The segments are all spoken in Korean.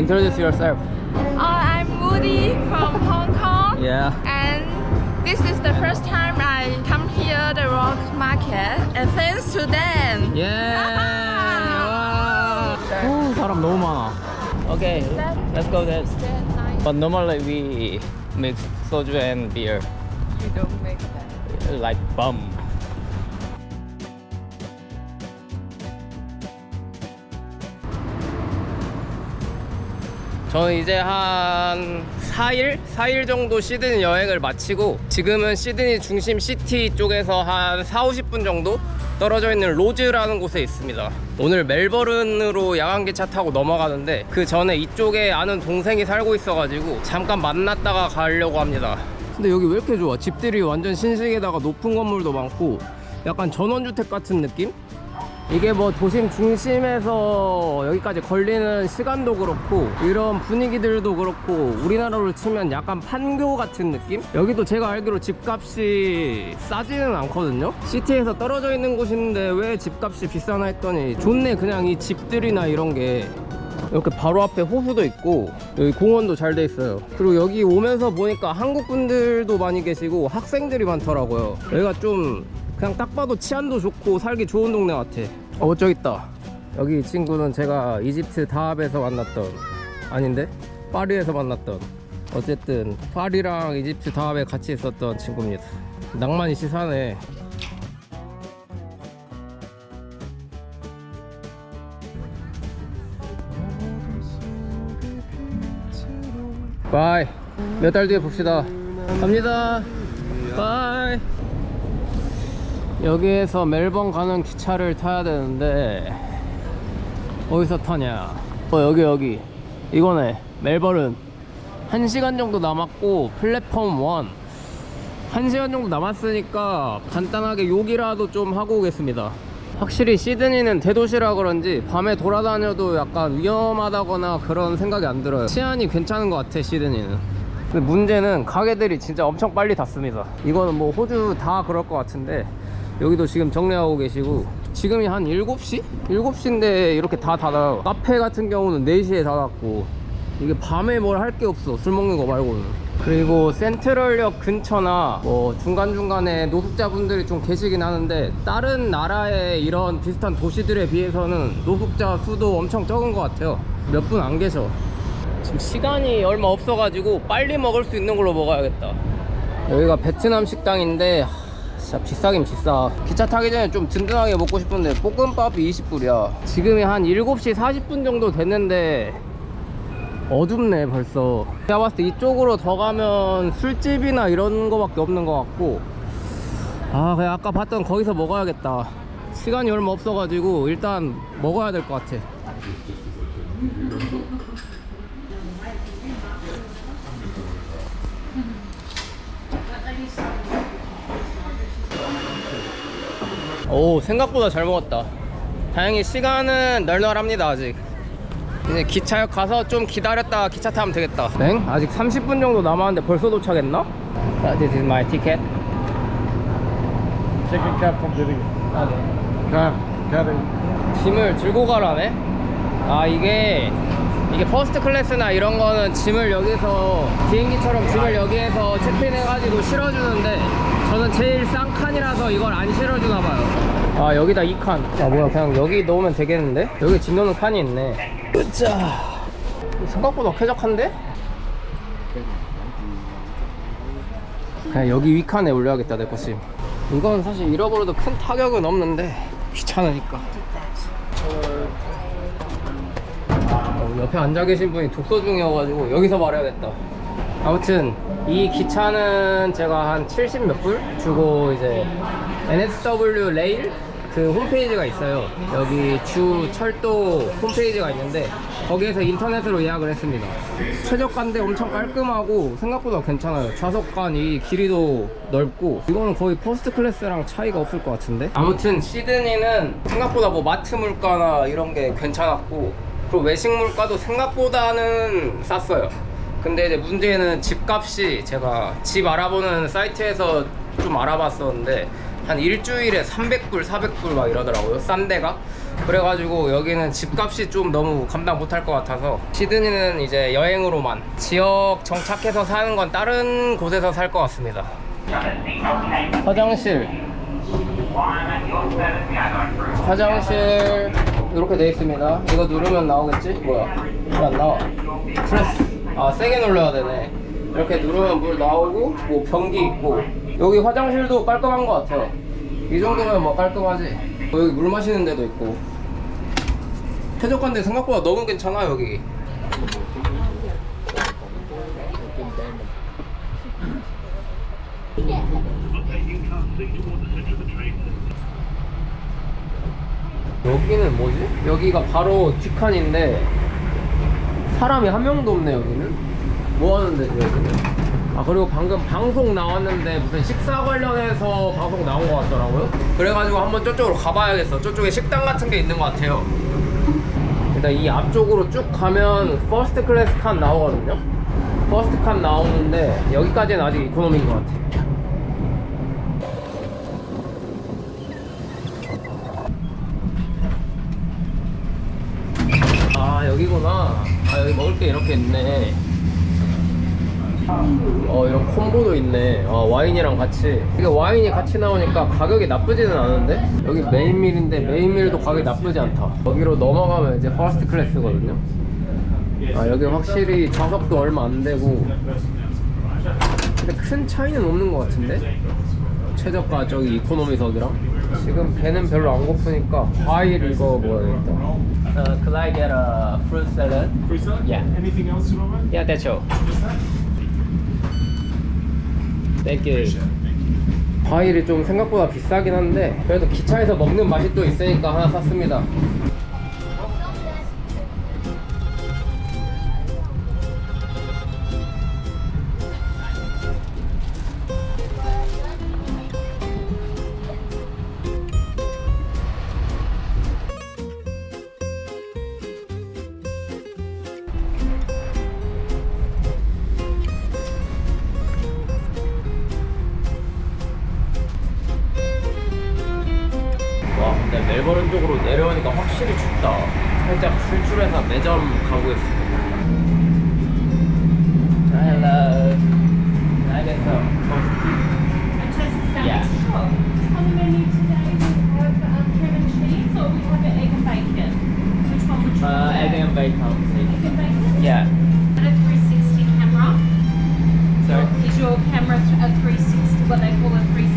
Introduce yourself. Uh, I'm Moody from Hong Kong. Yeah. And this is the first time I come here, the rock market. And thanks to them. Yeah. 와. 오, 사람 너무 많아. Okay, let's go there. They're nice. But normally we mix soju and beer We don't make that. like bum. 저는 이제 한 4일? 4일 정도 시드니 여행을 마치고 지금은 시드니 중심 시티 쪽에서 한 4, 50분 정도 떨어져 있는 로즈라는 곳에 있습니다. 오늘 멜버른으로 야간기차 타고 넘어가는데 그 전에 이쪽에 아는 동생이 살고 있어가지고 잠깐 만났다가 가려고 합니다. 근데 여기 왜 이렇게 좋아? 집들이 완전 신식에다가 높은 건물도 많고 약간 전원주택 같은 느낌? 이게 뭐 도심 중심에서 여기까지 걸리는 시간도 그렇고 이런 분위기들도 그렇고 우리나라로 치면 약간 판교 같은 느낌? 여기도 제가 알기로 집값이 싸지는 않거든요? 시티에서 떨어져 있는 곳인데 왜 집값이 비싸나 했더니 좋네 그냥 이 집들이나 이런 게 이렇게 바로 앞에 호수도 있고 여기 공원도 잘 돼 있어요 그리고 여기 오면서 보니까 한국 분들도 많이 계시고 학생들이 많더라고요 여기가 좀 그냥 딱 봐도 치안도 좋고 살기 좋은 동네 같아 어 저기 있다. 여기 이 친구는 제가 이집트 다합에서 만났던 아닌데? 파리에서 만났던. 어쨌든 파리랑 이집트 다합에 같이 있었던 친구입니다. 낭만이 시사네. 바이. 몇 달 뒤에 봅시다. 갑니다. 바이 여기에서 멜번 가는 기차를 타야 되는데 어디서 타냐? 어 여기 여기. 이거네. 멜버른 1시간 정도 남았고 플랫폼 1 1시간 정도 남았으니까 간단하게 욕이라도 좀 하고 오겠습니다. 확실히 시드니는 대도시라 그런지 밤에 돌아다녀도 약간 위험하다거나 그런 생각이 안 들어요. 치안이 괜찮은 것 같아 시드니는. 근데 문제는 가게들이 진짜 엄청 빨리 닫습니다. 이거는 뭐 호주 다 그럴 것 같은데 여기도 지금 정리하고 계시고 지금이 한 7시? 7시인데 이렇게 다 닫아요 카페 같은 경우는 4시에 닫았고 이게 밤에 뭘 할 게 없어. 술 먹는 거 말고는. 그리고 센트럴역 근처나 뭐 중간중간에 노숙자분들이 좀 계시긴 하는데 다른 나라의 이런 비슷한 도시들에 비해서는 노숙자 수도 엄청 적은 것 같아요. 몇 분 안 계셔. 지금 시간이 얼마 없어가지고 빨리 먹을 수 있는 걸로 먹어야겠다. 여기가 베트남 식당인데 하, 진짜 비싸긴 비싸. 기차 타기 전에 좀 든든하게 먹고 싶은데 볶음밥이 20불이야. 지금이 한 7시 40분 정도 됐는데 어둡네 벌써. 제가 봤을 때 이쪽으로 더 가면 술집이나 이런 거밖에 없는 것 같고. 아 그냥 아까 봤던 거기서 먹어야겠다. 시간이 얼마 없어가지고 일단 먹어야 될 것 같아 오 생각보다 잘 먹었다 다행히 시간은 널널합니다 아직 이제 기차역 가서 좀 기다렸다가 기차 타면 되겠다 땡? 아직 30분 정도 남았는데 벌써 도착했나? This is my ticket Second cab from the 아, 네. car. Carry. 짐을 들고 가라네? 아 이게 이게 퍼스트 클래스나 이런 거는 짐을 여기서 비행기처럼 짐을 여기에서 체크인 해가지고 실어주는데 저는 제일 싼 칸이라서 이걸 안 실어주나 봐요 아 여기다 2칸 아 뭐야 그냥 여기 넣으면 되겠는데? 여기 짐 넣는 칸이 있네 으짜 생각보다 쾌적한데? 그냥 여기 위칸에 올려야겠다 내 것임 이건 사실 잃어버려도 큰 타격은 없는데 귀찮으니까 어, 옆에 앉아 계신 분이 독서 중이어가지고 여기서 말해야겠다. 아무튼 이 기차는 제가 한 70 몇 불 주고 이제 NSW 레일 그 홈페이지가 있어요. 여기 주 철도 홈페이지가 있는데 거기에서 인터넷으로 예약을 했습니다. 최저가인데 엄청 깔끔하고 생각보다 괜찮아요. 좌석간이 길이도 넓고 이거는 거의 퍼스트 클래스랑 차이가 없을 것 같은데. 아무튼 시드니는 생각보다 뭐 마트 물가나 이런 게 괜찮았고 그리고 외식 물가도 생각보다는 쌌어요. 근데 이제 문제는 집값이 제가 집 알아보는 사이트에서 좀 알아봤었는데 한 일주일에 300불, 400불 막 이러더라고요. 싼 데가. 그래가지고 여기는 집값이 좀 너무 감당 못할 것 같아서 시드니는 이제 여행으로만 지역 정착해서 사는 건 다른 곳에서 살 것 같습니다. 화장실 화장실 이렇게 돼 있습니다. 이거 누르면 나오겠지? 뭐야? 왜안 나와? 프레스. 아 세게 눌러야 되네. 이렇게 누르면 물 나오고 뭐 변기 있고 여기 화장실도 깔끔한 것 같아요. 이 정도면 뭐 깔끔하지. 어, 여기 물 마시는 데도 있고. 쾌적한데 생각보다 너무 괜찮아 여기. 여기는 뭐지? 여기가 바로 뒷칸인데 사람이 한 명도 없네 여기는. 뭐 하는 데지 여기는? 아 그리고 방금 방송 나왔는데 무슨 식사 관련해서 방송 나온 것 같더라고요. 그래가지고 한번 저쪽으로 가봐야겠어. 저쪽에 식당 같은 게 있는 것 같아요. 일단 이 앞쪽으로 쭉 가면 퍼스트 클래스 칸 나오거든요. 퍼스트 칸 나오는데 여기까지는 아직 이코노미인 것 같아 아 여기구나 아 여기 먹을 게 이렇게 있네. 어 이런 콤보도 있네. 아 와인이랑 같이. 이게 와인이 같이 나오니까 가격이 나쁘지는 않은데? 여기 메인밀인데 메인밀도 가격이 나쁘지 않다. 여기로 넘어가면 이제 퍼스트 클래스거든요. 아 여기 확실히 좌석도 얼마 안 되고. 근데 큰 차이는 없는 것 같은데? 최저가 저기 이코노미석이랑 지금 배는 별로 안 고프니까 과일 이거 먹어야겠다 Uh, could I get a fruit salad? Fruit salad? Yeah. Anything else you want? Yeah, that's all. Just that? Thank you. 과일이 좀 생각보다 비싸긴 한데 그래도 기차에서 먹는 맛이 또 있으니까 하나 샀습니다. 근데 멜버른 쪽으로 내려오니까 확실히 춥다 살짝 출출해서 매점 가보겠습니다 Hello Can I get some Yeah. On the menu today, we have um, cream and cheese, or we have an egg and bacon. Which one would you uh, egg and bacon please Egg and bacon? Yeah And a 360 camera. Sorry Is your camera th- a 360, what they call a 360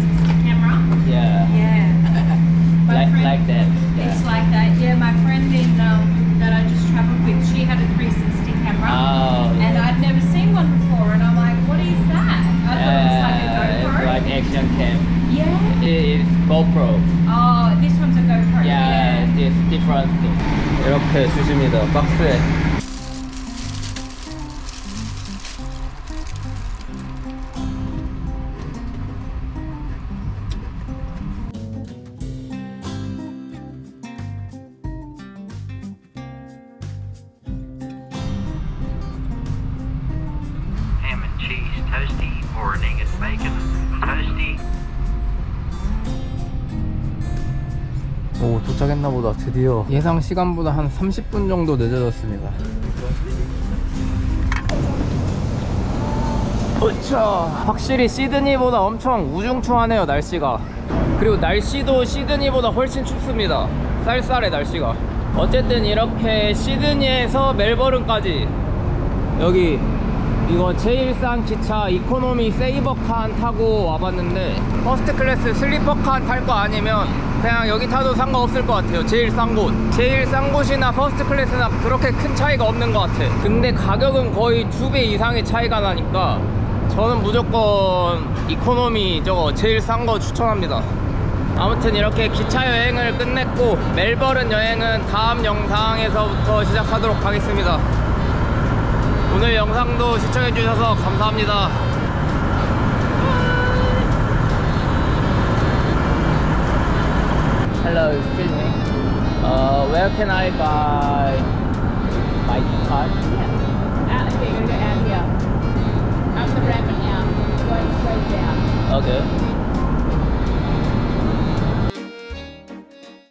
GoPro Oh, this one's a GoPro. Yeah, it's different thing. 이렇게 주십니다 박스에 ham and cheese toasty or an egg and bacon toasty. 오 도착했나 보다. 드디어 예상 시간보다 한 30분 정도 늦어졌습니다. 으차 확실히 시드니보다 엄청 우중충하네요 날씨가. 그리고 날씨도 시드니보다 훨씬 춥습니다. 쌀쌀해 날씨가. 어쨌든 이렇게 시드니에서 멜버른까지. 여기 이거 제일 싼 기차 이코노미 세이버 칸 타고 와봤는데 퍼스트 클래스 슬리퍼 칸 탈 거 아니면 그냥 여기 타도 상관없을 것 같아요. 제일 싼 곳. 제일 싼 곳이나 퍼스트 클래스나 그렇게 큰 차이가 없는 것 같아. 근데 가격은 거의 두 배 이상의 차이가 나니까 저는 무조건 이코노미 저거 제일 싼 거 추천합니다. 아무튼 이렇게 기차 여행을 끝냈고 멜버른 여행은 다음 영상에서부터 시작하도록 하겠습니다. 오늘 영상도 시청해주셔서 감사합니다. Can I buy my card? Yeah. Out here, go out here. Up the ramp and out. Going straight down. Okay.